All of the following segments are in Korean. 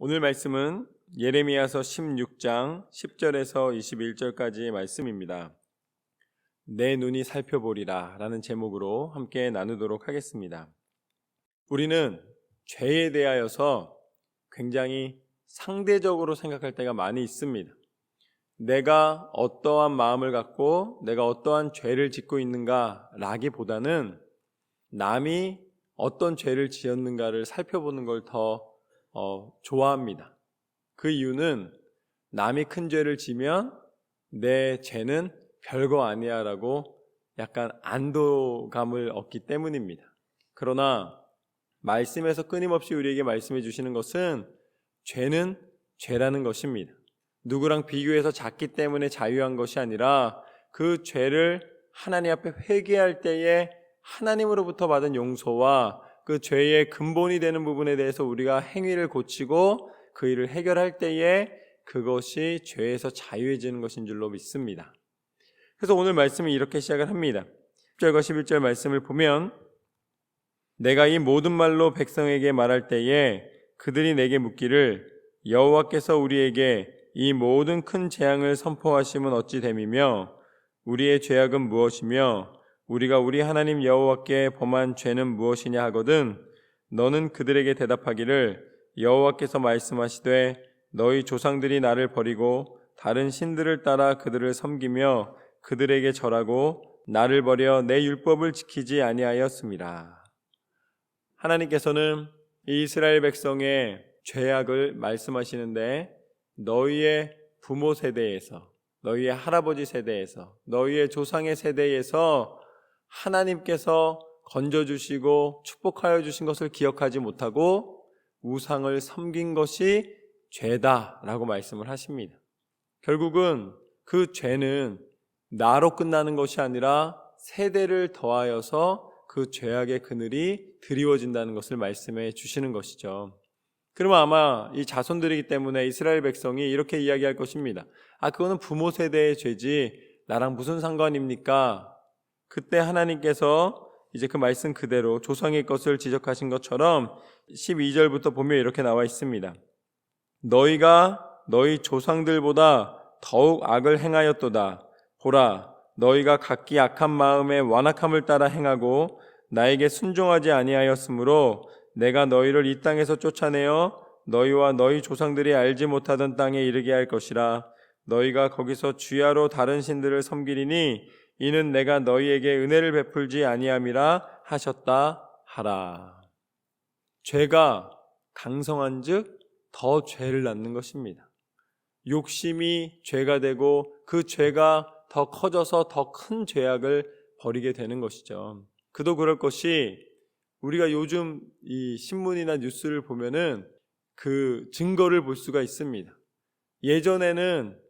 오늘 말씀은 예레미야서 16장 10절에서 21절까지의 말씀입니다. 내 눈이 살펴보리라 라는 제목으로 함께 나누도록 하겠습니다. 우리는 죄에 대하여서 굉장히 상대적으로 생각할 때가 많이 있습니다. 내가 어떠한 마음을 갖고 내가 어떠한 죄를 짓고 있는가 라기보다는 남이 어떤 죄를 지었는가를 살펴보는 걸더 어, 좋아합니다. 그 이유는 남이 큰 죄를 지면 내 죄는 별거 아니야라고 약간 안도감을 얻기 때문입니다. 그러나 말씀에서 끊임없이 우리에게 말씀해 주시는 것은 죄는 죄라는 것입니다. 누구랑 비교해서 작기 때문에 자유한 것이 아니라 그 죄를 하나님 앞에 회개할 때에 하나님으로부터 받은 용서와 그 죄의 근본이 되는 부분에 대해서 우리가 행위를 고치고 그 일을 해결할 때에 그것이 죄에서 자유해지는 것인 줄로 믿습니다. 그래서 오늘 말씀을 이렇게 시작을 합니다. 10절과 11절 말씀을 보면 내가 이 모든 말로 백성에게 말할 때에 그들이 내게 묻기를 여호와께서 우리에게 이 모든 큰 재앙을 선포하시면 어찌 됨이며 우리의 죄악은 무엇이며 우리가 우리 하나님 여호와께 범한 죄는 무엇이냐 하거든 너는 그들에게 대답하기를 여호와께서 말씀하시되 너희 조상들이 나를 버리고 다른 신들을 따라 그들을 섬기며 그들에게 절하고 나를 버려 내 율법을 지키지 아니하였습니다. 하나님께서는 이스라엘 백성의 죄악을 말씀하시는데 너희의 부모 세대에서 너희의 할아버지 세대에서 너희의 조상의 세대에서 하나님께서 건져주시고 축복하여 주신 것을 기억하지 못하고 우상을 섬긴 것이 죄다라고 말씀을 하십니다. 결국은 그 죄는 나로 끝나는 것이 아니라 세대를 더하여서 그 죄악의 그늘이 드리워진다는 것을 말씀해 주시는 것이죠. 그러면 아마 이 자손들이기 때문에 이스라엘 백성이 이렇게 이야기할 것입니다. 아, 그거는 부모 세대의 죄지, 나랑 무슨 상관입니까? 그때 하나님께서 이제 그 말씀 그대로 조상의 것을 지적하신 것처럼 12절부터 보면 이렇게 나와 있습니다. 너희가 너희 조상들보다 더욱 악을 행하였도다. 보라, 너희가 각기 악한 마음에 완악함을 따라 행하고 나에게 순종하지 아니하였으므로 내가 너희를 이 땅에서 쫓아내어 너희와 너희 조상들이 알지 못하던 땅에 이르게 할 것이라. 너희가 거기서 주야로 다른 신들을 섬기리니 이는 내가 너희에게 은혜를 베풀지 아니함이라 하셨다 하라. 죄가 강성한즉 더 죄를 낳는 것입니다. 욕심이 죄가 되고 그 죄가 더 커져서 더 큰 죄악을 벌이게 되는 것이죠. 그도 그럴 것이 우리가 요즘 이 신문이나 뉴스를 보면은 그 증거를 볼 수가 있습니다. 예전에는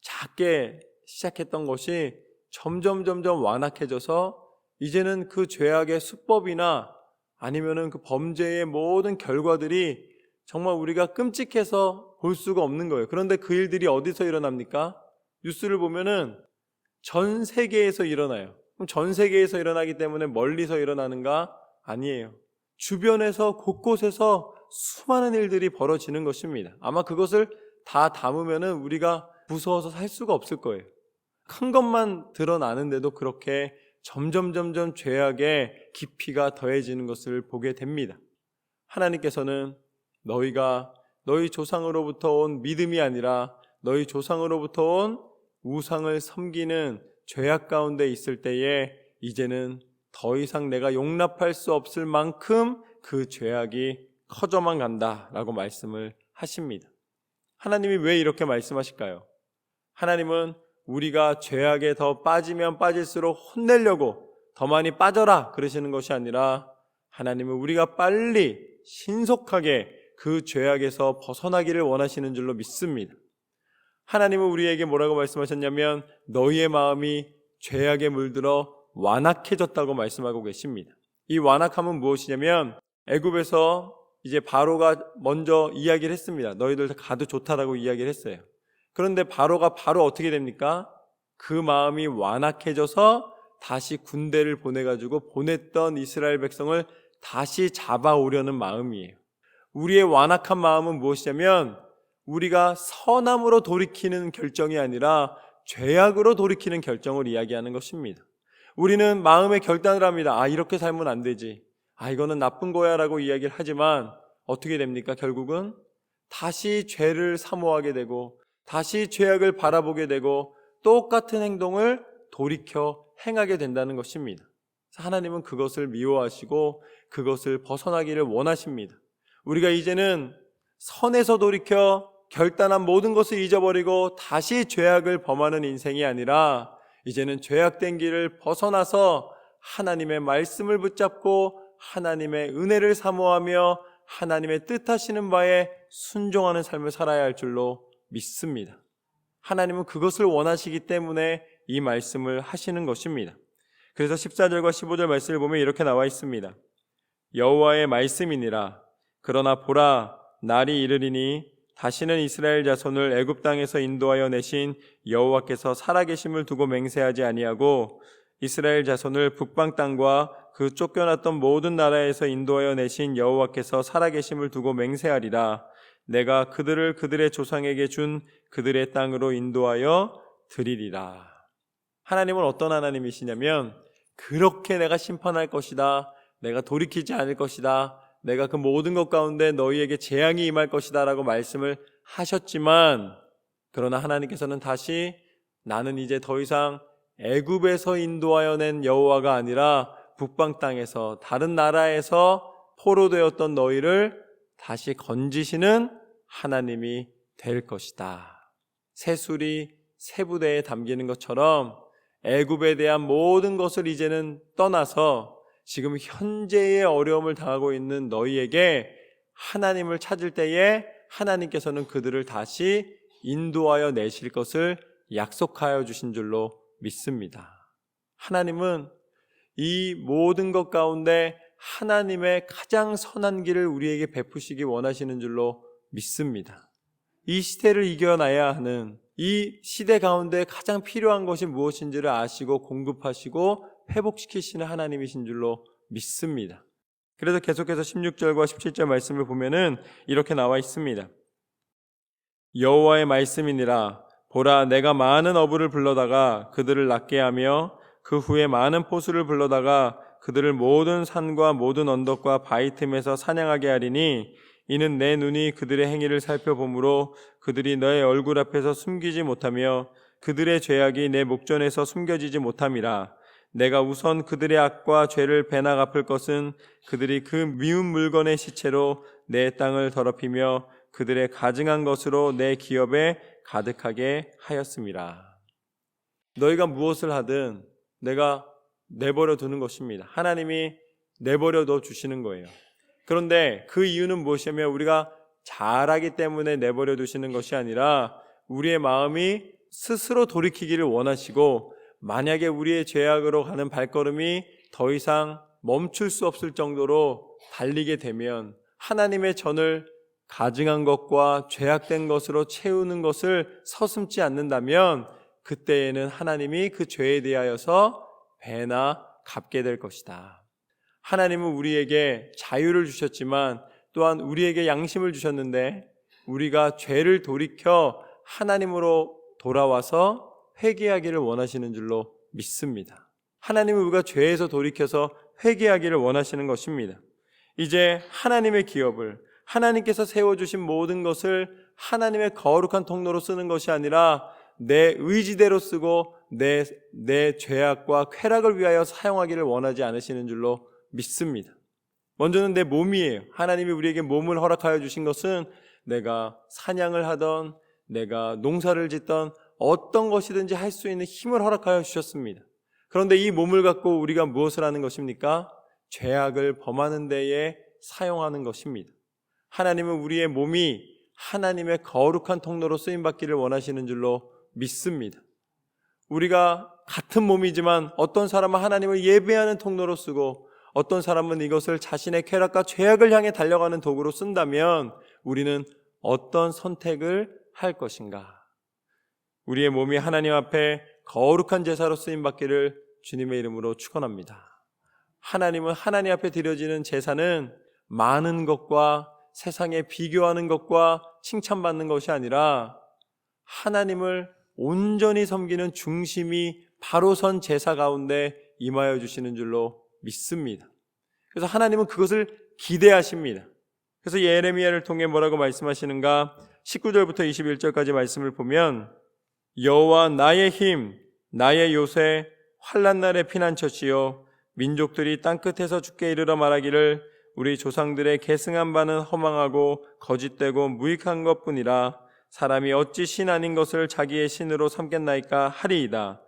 작게 시작했던 것이 점점 점점 완악해져서 이제는 그 죄악의 수법이나 아니면은 그 범죄의 모든 결과들이 정말 우리가 끔찍해서 볼 수가 없는 거예요. 그런데 그 일들이 어디서 일어납니까? 뉴스를 보면은 전 세계에서 일어나요. 그럼 전 세계에서 일어나기 때문에 멀리서 일어나는가? 아니에요. 주변에서 곳곳에서 수많은 일들이 벌어지는 것입니다. 아마 그것을 다 담으면은 우리가 무서워서 살 수가 없을 거예요. 큰 것만 드러나는데도 그렇게 점점 점점 죄악의 깊이가 더해지는 것을 보게 됩니다. 하나님께서는 너희가 너희 조상으로부터 온 믿음이 아니라 너희 조상으로부터 온 우상을 섬기는 죄악 가운데 있을 때에 이제는 더 이상 내가 용납할 수 없을 만큼 그 죄악이 커져만 간다라고 말씀을 하십니다. 하나님이 왜 이렇게 말씀하실까요? 하나님은 우리가 죄악에 더 빠지면 빠질수록 혼내려고 더 많이 빠져라 그러시는 것이 아니라 하나님은 우리가 빨리 신속하게 그 죄악에서 벗어나기를 원하시는 줄로 믿습니다. 하나님은 우리에게 뭐라고 말씀하셨냐면 너희의 마음이 죄악에 물들어 완악해졌다고 말씀하고 계십니다. 이 완악함은 무엇이냐면 애굽에서 이제 바로가 먼저 이야기를 했습니다. 너희들 가도 좋다라고 이야기를 했어요. 그런데 바로가 바로 어떻게 됩니까? 그 마음이 완악해져서 다시 군대를 보내가지고 보냈던 이스라엘 백성을 다시 잡아오려는 마음이에요. 우리의 완악한 마음은 무엇이냐면 우리가 선함으로 돌이키는 결정이 아니라 죄악으로 돌이키는 결정을 이야기하는 것입니다. 우리는 마음의 결단을 합니다. 아, 이렇게 살면 안 되지. 아, 이거는 나쁜 거야 라고 이야기를 하지만 어떻게 됩니까? 결국은 다시 죄를 사모하게 되고 다시 죄악을 바라보게 되고 똑같은 행동을 돌이켜 행하게 된다는 것입니다. 하나님은 그것을 미워하시고 그것을 벗어나기를 원하십니다. 우리가 이제는 선에서 돌이켜 결단한 모든 것을 잊어버리고 다시 죄악을 범하는 인생이 아니라 이제는 죄악된 길을 벗어나서 하나님의 말씀을 붙잡고 하나님의 은혜를 사모하며 하나님의 뜻하시는 바에 순종하는 삶을 살아야 할 줄로 믿습니다. 하나님은 그것을 원하시기 때문에 이 말씀을 하시는 것입니다. 그래서 14절과 15절 말씀을 보면 이렇게 나와 있습니다. 여호와의 말씀이니라 그러나 보라 날이 이르리니 다시는 이스라엘 자손을 애굽 땅에서 인도하여 내신 여호와께서 살아계심을 두고 맹세하지 아니하고 이스라엘 자손을 북방 땅과 그 쫓겨났던 모든 나라에서 인도하여 내신 여호와께서 살아계심을 두고 맹세하리라 내가 그들을 그들의 조상에게 준 그들의 땅으로 인도하여 드리리라. 하나님은 어떤 하나님이시냐면 그렇게 내가 심판할 것이다. 내가 돌이키지 않을 것이다. 내가 그 모든 것 가운데 너희에게 재앙이 임할 것이다 라고 말씀을 하셨지만 그러나 하나님께서는 다시 나는 이제 더 이상 애굽에서 인도하여 낸 여호와가 아니라 북방 땅에서 다른 나라에서 포로되었던 너희를 다시 건지시는 하나님이 될 것이다. 새술이 세부대에 담기는 것처럼 애굽에 대한 모든 것을 이제는 떠나서 지금 현재의 어려움을 당하고 있는 너희에게 하나님을 찾을 때에 하나님께서는 그들을 다시 인도하여 내실 것을 약속하여 주신 줄로 믿습니다. 하나님은 이 모든 것 가운데 하나님의 가장 선한 길을 우리에게 베푸시기 원하시는 줄로 믿습니다. 이 시대를 이겨나야 하는 이 시대 가운데 가장 필요한 것이 무엇인지를 아시고 공급하시고 회복시키시는 하나님이신 줄로 믿습니다. 그래서 계속해서 16절과 17절 말씀을 보면은 이렇게 나와 있습니다. 여호와의 말씀이니라 보라 내가 많은 어부를 불러다가 그들을 낫게 하며 그 후에 많은 포수를 불러다가 그들을 모든 산과 모든 언덕과 바위 틈에서 사냥하게 하리니 이는 내 눈이 그들의 행위를 살펴보므로 그들이 너의 얼굴 앞에서 숨기지 못하며 그들의 죄악이 내 목전에서 숨겨지지 못함이라 내가 우선 그들의 악과 죄를 배나 갚을 것은 그들이 그 미운 물건의 시체로 내 땅을 더럽히며 그들의 가증한 것으로 내 기업에 가득하게 하였습니다. 너희가 무엇을 하든 내가 내버려 두는 것입니다. 하나님이 내버려 둬 주시는 거예요. 그런데 그 이유는 무엇이냐면 우리가 잘하기 때문에 내버려 두시는 것이 아니라 우리의 마음이 스스로 돌이키기를 원하시고 만약에 우리의 죄악으로 가는 발걸음이 더 이상 멈출 수 없을 정도로 달리게 되면 하나님의 전을 가증한 것과 죄악된 것으로 채우는 것을 서슴지 않는다면 그때에는 하나님이 그 죄에 대하여서 배나 갚게 될 것이다. 하나님은 우리에게 자유를 주셨지만 또한 우리에게 양심을 주셨는데 우리가 죄를 돌이켜 하나님으로 돌아와서 회개하기를 원하시는 줄로 믿습니다. 하나님은 우리가 죄에서 돌이켜서 회개하기를 원하시는 것입니다. 이제 하나님의 기업을 하나님께서 세워주신 모든 것을 하나님의 거룩한 통로로 쓰는 것이 아니라 내 의지대로 쓰고 내, 내 죄악과 쾌락을 위하여 사용하기를 원하지 않으시는 줄로 믿습니다. 먼저는 내 몸이에요. 하나님이 우리에게 몸을 허락하여 주신 것은 내가 사냥을 하던, 내가 농사를 짓던 어떤 것이든지 할 수 있는 힘을 허락하여 주셨습니다. 그런데 이 몸을 갖고 우리가 무엇을 하는 것입니까? 죄악을 범하는 데에 사용하는 것입니다. 하나님은 우리의 몸이 하나님의 거룩한 통로로 쓰임 받기를 원하시는 줄로 믿습니다. 우리가 같은 몸이지만 어떤 사람은 하나님을 예배하는 통로로 쓰고 어떤 사람은 이것을 자신의 쾌락과 죄악을 향해 달려가는 도구로 쓴다면 우리는 어떤 선택을 할 것인가? 우리의 몸이 하나님 앞에 거룩한 제사로 쓰임 받기를 주님의 이름으로 축원합니다. 하나님은 하나님 앞에 드려지는 제사는 많은 것과 세상에 비교하는 것과 칭찬받는 것이 아니라 하나님을 온전히 섬기는 중심이 바로 선 제사 가운데 임하여 주시는 줄로 믿습니다. 그래서 하나님은 그것을 기대하십니다. 그래서 예레미야를 통해 뭐라고 말씀하시는가? 19절부터 21절까지 말씀을 보면 여호와 나의 힘, 나의 요새, 환란 날의 피난처시요 민족들이 땅 끝에서 죽게 이르러 말하기를 우리 조상들의 계승한 바는 허망하고 거짓되고 무익한 것뿐이라 사람이 어찌 신 아닌 것을 자기의 신으로 삼겠나이까 하리이다.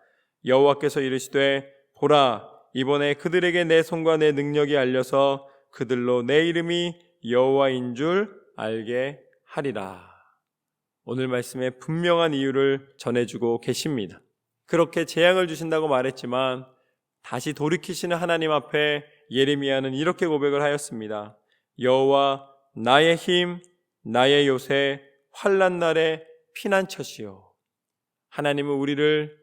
여호와께서 이르시되 보라 이번에 그들에게 내 손과 내 능력이 알려서 그들로 내 이름이 여호와인 줄 알게 하리라. 오늘 말씀에 분명한 이유를 전해주고 계십니다. 그렇게 재앙을 주신다고 말했지만 다시 돌이키시는 하나님 앞에 예레미야는 이렇게 고백을 하였습니다. 여호와 나의 힘, 나의 요새, 환란 날의 피난처시요. 하나님은 우리를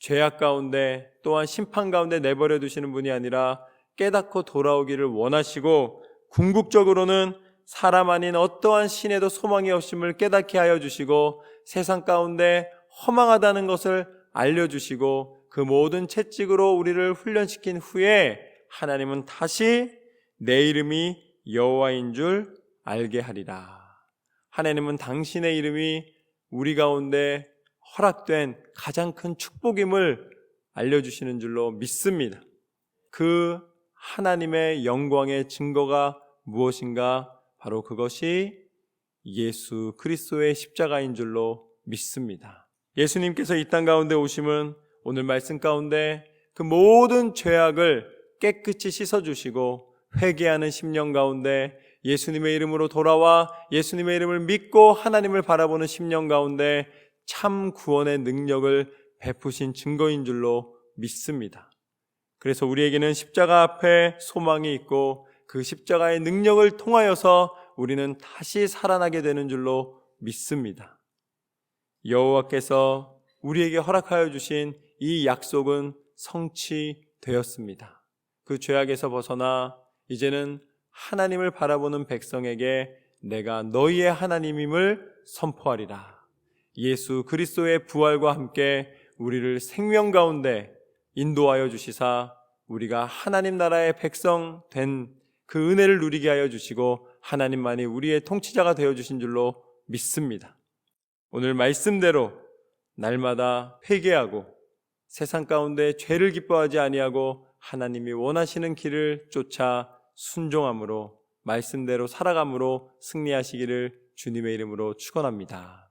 죄악 가운데 또한 심판 가운데 내버려 두시는 분이 아니라 깨닫고 돌아오기를 원하시고 궁극적으로는 사람 아닌 어떠한 신에도 소망이 없음을 깨닫게 하여 주시고 세상 가운데 허망하다는 것을 알려주시고 그 모든 채찍으로 우리를 훈련시킨 후에 하나님은 다시 내 이름이 여호와인 줄 알게 하리라. 하나님은 당신의 이름이 우리 가운데 허락된 가장 큰 축복임을 알려주시는 줄로 믿습니다. 그 하나님의 영광의 증거가 무엇인가? 바로 그것이 예수 그리스도의 십자가인 줄로 믿습니다. 예수님께서 이 땅 가운데 오심은 오늘 말씀 가운데 그 모든 죄악을 깨끗이 씻어주시고 회개하는 심령 가운데 예수님의 이름으로 돌아와 예수님의 이름을 믿고 하나님을 바라보는 심령 가운데 참 구원의 능력을 베푸신 증거인 줄로 믿습니다. 그래서 우리에게는 십자가 앞에 소망이 있고 그 십자가의 능력을 통하여서 우리는 다시 살아나게 되는 줄로 믿습니다. 여호와께서 우리에게 허락하여 주신 이 약속은 성취되었습니다. 그 죄악에서 벗어나 이제는 하나님을 바라보는 백성에게 내가 너희의 하나님임을 선포하리라. 예수 그리스도의 부활과 함께 우리를 생명 가운데 인도하여 주시사 우리가 하나님 나라의 백성 된 그 은혜를 누리게 하여 주시고 하나님만이 우리의 통치자가 되어 주신 줄로 믿습니다. 오늘 말씀대로 날마다 회개하고 세상 가운데 죄를 기뻐하지 아니하고 하나님이 원하시는 길을 쫓아 순종함으로 말씀대로 살아감으로 승리하시기를 주님의 이름으로 축원합니다.